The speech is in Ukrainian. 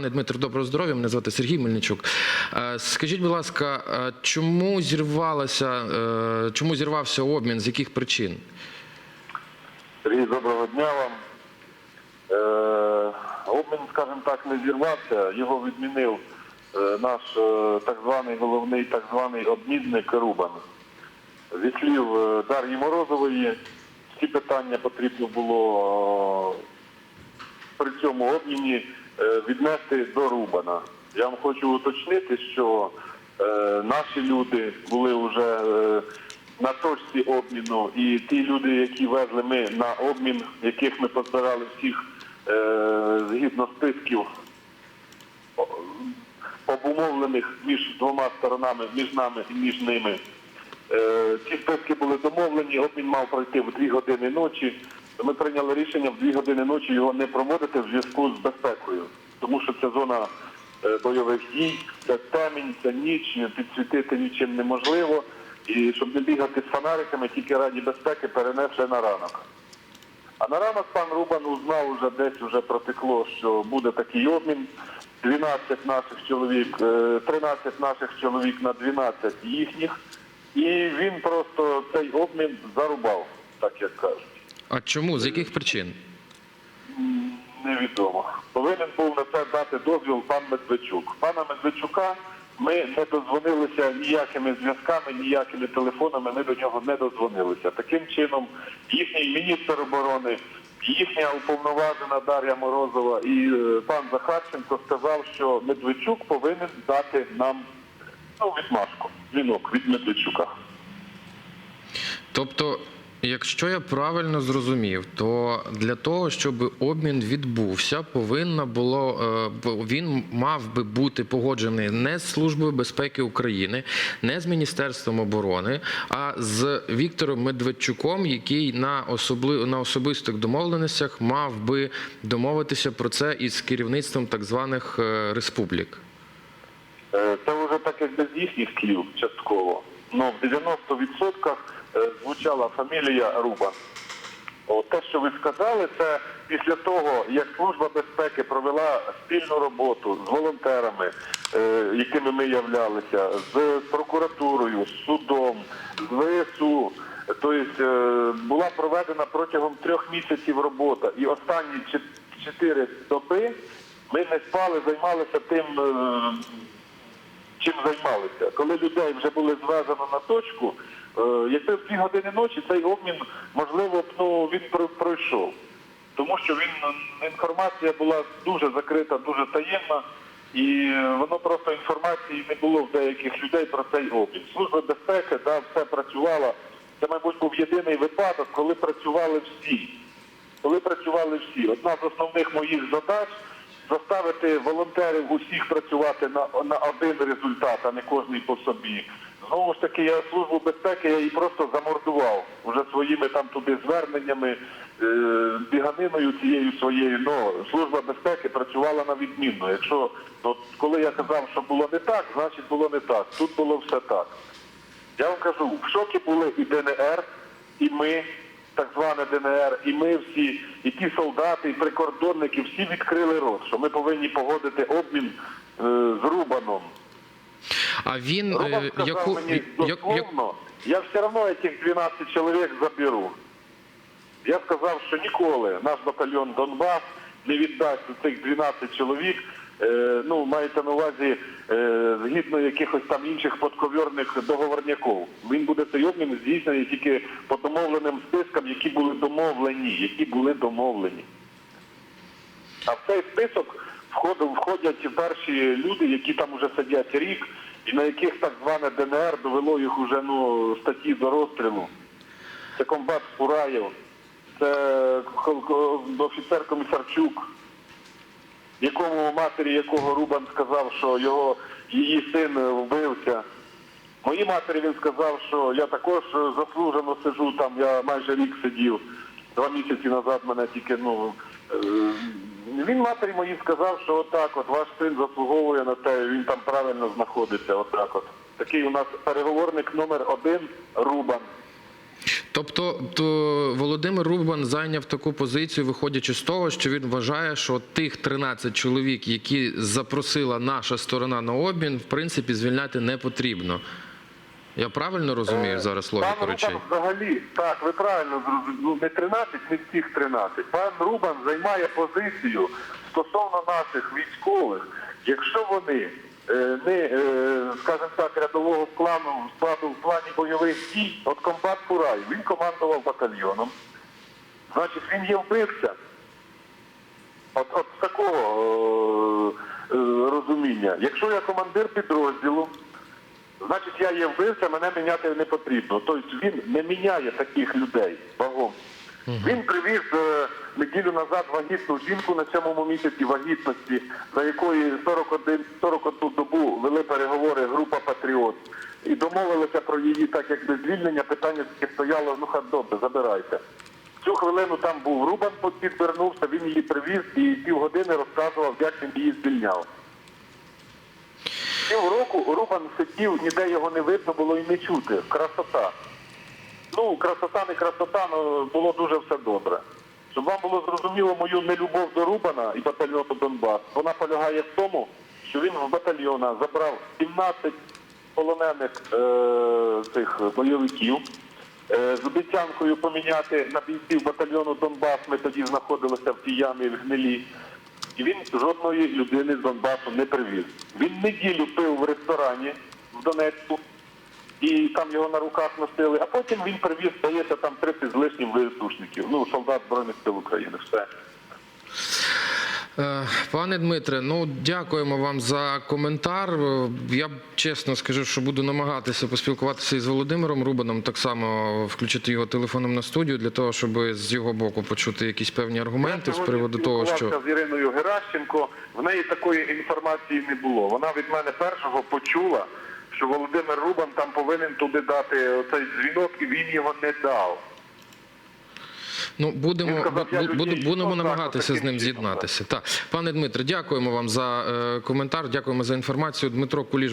Пане Дмитро, доброго здоров'я. Мене звати Сергій Мельничук. Е, Скажіть, будь ласка, е, чому зірвалася, е, чому зірвався обмін? З яких причин? Сергій, доброго дня вам. Обмін, скажімо так, не зірвався. Його відмінив наш так званий головний так званий обмінник Рубан. Зі слів Дар'ї Морозової, всі питання потрібно було при цьому обміні віднести до Рубана. Я вам хочу уточнити, що е, наші люди були вже е, на точці обміну, і ті люди, які везли ми на обмін, яких ми позбирали всіх е, згідно списків обумовлених між двома сторонами, між нами і між ними. Е, Ці списки були домовлені, обмін мав пройти в 2 години ночі. Ми прийняли рішення в 2 години ночі його не проводити в зв'язку з безпекою, тому що це зона е, бойових дій, це темінь, це ніч, підсвітити нічим неможливо. І щоб не бігати з фонариками, тільки раді безпеки перенесли на ранок. А на ранок пан Рубан узнав уже десь вже протекло, що буде такий обмін. 12 наших чоловік, е, 13 наших чоловік на 12 їхніх. І він просто цей обмін зарубав, так як кажуть. А чому? З яких причин? Невідомо. Повинен був на це дати дозвіл пан Медведчук. Пана Медведчука ми не дозвонилися ніякими зв'язками, ніякими телефонами. Ми до нього не дозвонилися. Таким чином, їхній міністр оборони, їхня уповноважена Дар'я Морозова і е, пан Захарченко сказав, що Медведчук повинен дати нам ну, відмашку, дзвінок від Медведчука. Тобто, якщо я правильно зрозумів, то для того, щоб обмін відбувся, повинно було е, він мав би бути погоджений не з Службою безпеки України, не з Міністерством оборони, а з Віктором Медведчуком, який на особли на особистих домовленостях мав би домовитися про це із керівництвом так званих е, республік. Е, Це вже так якби з їхніх слів частково. Ну, в 90% е, звучала фамілія Рубан. От те, що ви сказали, це після того, як Служба безпеки провела спільну роботу з волонтерами, е, якими ми являлися, з прокуратурою, з судом, з ВСУ. Тобто е, була проведена протягом трьох місяців робота. І останні чот- чотири доби ми не спали, займалися тим. Чим займалися. Коли людей вже були звезено на точку, е, якби в дві години ночі цей обмін, можливо, б, ну, він пройшов. Тому що він інформація була дуже закрита, дуже таємна, і е, воно просто інформації не було в деяких людей про цей обмін. Служба безпеки, да, все працювала. Це, мабуть, був єдиний випадок, коли працювали всі. Коли працювали всі. Одна з основних моїх задач заставити волонтерів усіх працювати на, на один результат, а не кожний по собі. Знову ж таки, я службу безпеки я її просто замордував вже своїми там туди зверненнями, е, біганиною цією своєю. Ну, служба безпеки працювала на відмінно. Якщо от, коли я казав, що було не так, значить було не так. Тут було все так. Я вам кажу, в шокі були і ДНР, і ми, так зване ДНР, і ми всі, і ті солдати, і прикордонники, всі відкрили рот, що ми повинні погодити обмін е, з Рубаном. А він Рубан е, сказав яку мені дословно, я все одно цих 12 чоловік заберу. Я сказав, що ніколи наш батальйон Донбас не віддасть цих 12 чоловік. Е, ну, маєте на увазі е, згідно якихось там інших подковірних договорняків. Він буде цей здійснений тільки по домовленим спискам, які були домовлені, які були домовлені. А в цей список входять, перші люди, які там вже сидять рік, і на яких так зване ДНР довело їх уже ну, статті до розстрілу. Це комбат Фураєв, це офіцер Комісарчук, якому матері якого Рубан сказав, що його її син вбився. Моїй матері він сказав, що я також заслужено сиджу там, я майже рік сидів. Два місяці назад мене тільки, ну. е, Він матері моїй сказав, що отак от ваш син заслуговує на те, він там правильно знаходиться, отак от. Такий у нас переговорник номер один Рубан. Тобто то Володимир Рубан зайняв таку позицію, виходячи з того, що він вважає, що тих 13 чоловік, які запросила наша сторона на обмін, в принципі, звільняти не потрібно. Я правильно розумію зараз логіку Пан речей? Рубан взагалі, так, ви правильно зрозуміли, ну, не 13, не всіх 13. Пан Рубан займає позицію стосовно наших військових, якщо вони е, не, е, скажімо так, рядового складу, складу в плані бойових дій, от комбат Фурай, він командував батальйоном, значить він є вбивця. От, от такого е, е, розуміння. Якщо я командир підрозділу, Значить, я є вбивця, мене міняти не потрібно. Тобто він не міняє таких людей вагом. Він привіз е, неділю назад вагітну жінку на сьомому місяці вагітності, за якої 41, 41 добу вели переговори група Патріот. І домовилися про її, так як без звільнення, питання таке стояло, ну хай добре, забирайте. Цю хвилину там був Рубан, підвернувся, він її привіз і півгодини розказував, як він її звільняв. Півроку Рубан сидів, ніде його не видно було і не чути. Красота. Ну, красота, не красота, але було дуже все добре. Щоб вам було зрозуміло мою нелюбов до Рубана і батальйону Донбас, вона полягає в тому, що він в батальйона забрав 17 полонених е, цих бойовиків е, з обіцянкою поміняти на бійців батальйону Донбас. Ми тоді знаходилися в тій ямі в гнилі. І він жодної людини з Донбасу не привіз. Він неділю пив в ресторані в Донецьку, і там його на руках носили, а потім він привіз, здається, там 30 з лишнім висушників. Ну, солдат Збройних сил України. Все. Е, Пане Дмитре, ну дякуємо вам за коментар. Я чесно скажу, що буду намагатися поспілкуватися із Володимиром Рубаном, так само включити його телефоном на студію для того, щоб з його боку почути якісь певні аргументи з приводу того, що з Іриною Геращенко. В неї такої інформації не було. Вона від мене першого почула, що Володимир Рубан там повинен туди дати оцей дзвінок, і він його не дав. ну будемо сказав, бу- я буду- будемо намагатися з ним з'єднатися. Так, пане Дмитре, дякуємо вам за е, коментар. Дякуємо за інформацію. Дмитро Куліш.